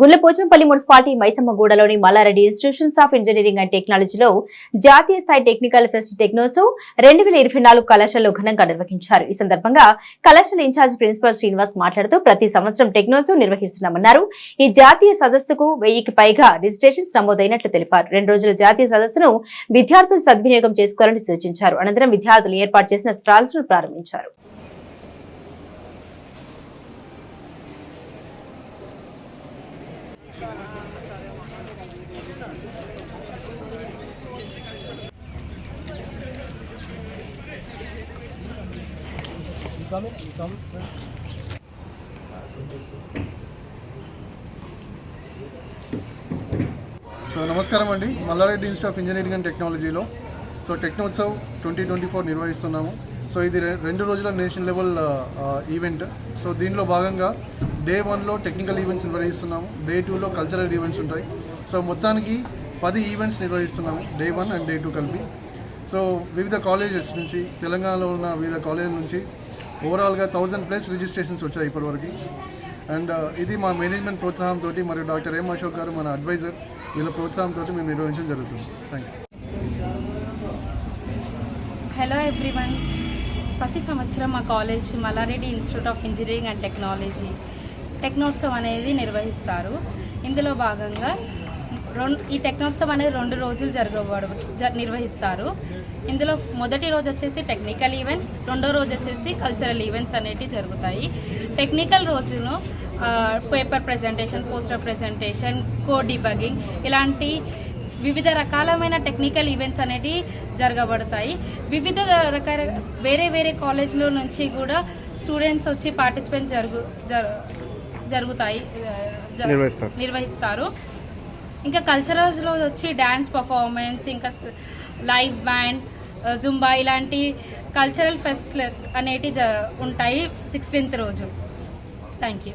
Gulla Pochampally municipality మైసమ్మగూడలోని Malla Reddy institutions of engineering and టెక్నాలజీలో జాతీయ స్థాయి టెక్నికల్ ఫెస్ట్ టెక్నోత్సవ్ రెండు వేల ఇరవై నాలుగు కళాశాలలో ఘనంగా నిర్వహించారు. ఈ సందర్భంగా కళాశాల ఇన్ఛార్జ్ ప్రిన్సిపల్ శ్రీనివాస్ మాట్లాడుతూ ప్రతి సంవత్సరం టెక్నోత్సవ్ నిర్వహిస్తున్నామన్నారు. ఈ జాతీయ సదస్సుకు వెయ్యికి పైగా రిజిస్ట్రేషన్స్ నమోదైనట్లు తెలిపారు. రెండు రోజుల జాతీయ సదస్సును విద్యార్థులు సద్వినియోగం చేసుకోవాలని సూచించారు. అనంతరం విద్యార్థులు ఏర్పాటు చేసిన స్టాల్స్ను ప్రారంభించారు. సో నమస్కారం అండి. Malla Reddy institute of engineering and టెక్నాలజీలో so Technotsav twenty twenty four నిర్వహిస్తున్నాము. సో ఇది రెండు రోజుల నేషనల్ లెవెల్ ఈవెంట్ సో దీనిలో భాగంగా డే వన్లో టెక్నికల్ ఈవెంట్స్ నిర్వహిస్తున్నాము. డే టూలో కల్చరల్ ఈవెంట్స్ ఉంటాయి. సో మొత్తానికి పది ఈవెంట్స్ నిర్వహిస్తున్నాము day one and day two కలిపి. సో వివిధ కాలేజెస్ నుంచి తెలంగాణలో ఉన్న వివిధ కాలేజెల నుంచి ఓవరాల్గా థౌజండ్ ప్లస్ రిజిస్ట్రేషన్స్ వచ్చాయి ఇప్పటివరకు. అండ్ uh, ఇది మా మేనేజ్మెంట్ ప్రోత్సాహంతో మరియు డాక్టర్ ఎం అశోక్ గారు మన అడ్వైజర్ వీళ్ళ ప్రోత్సాహంతో మేము నిర్వహించడం జరుగుతుంది. థ్యాంక్ యూ హలో ఎవ్రీవన్ ప్రతి సంవత్సరం మా college Malla Reddy institute of engineering and technology Technotsavam అనేది నిర్వహిస్తారు. ఇందులో భాగంగా రెండు ఈ టెక్నోత్సవం అనేది రెండు రోజులు జరగబడు జ- నిర్వహిస్తారు. ఇందులో మొదటి రోజు వచ్చేసి టెక్నికల్ ఈవెంట్స్ రెండో రోజు వచ్చేసి కల్చరల్ ఈవెంట్స్ అనేటివి జరుగుతాయి. టెక్నికల్ రోజును paper presentation poster presentation code debugging ఇలాంటి వివిధ రకాలమైన టెక్నికల్ ఈవెంట్స్ అనేటివి జరగబడతాయి. వివిధ రకాల వేరే వేరే కాలేజ్లో నుంచి కూడా స్టూడెంట్స్ వచ్చి పార్టిసిపేట్ జరుగు జరు- జరుగుతాయి నిర్వహిస్తారు. ఇంకా కల్చరల్స్లో వచ్చి డ్యాన్స్ పర్ఫార్మెన్స్ ఇంకా లైవ్ బ్యాండ్ జుంబా ఇలాంటి కల్చరల్ ఫెస్ట్ అనేటివి జ ఉంటాయి సిక్స్టీన్త్ రోజు. Thank you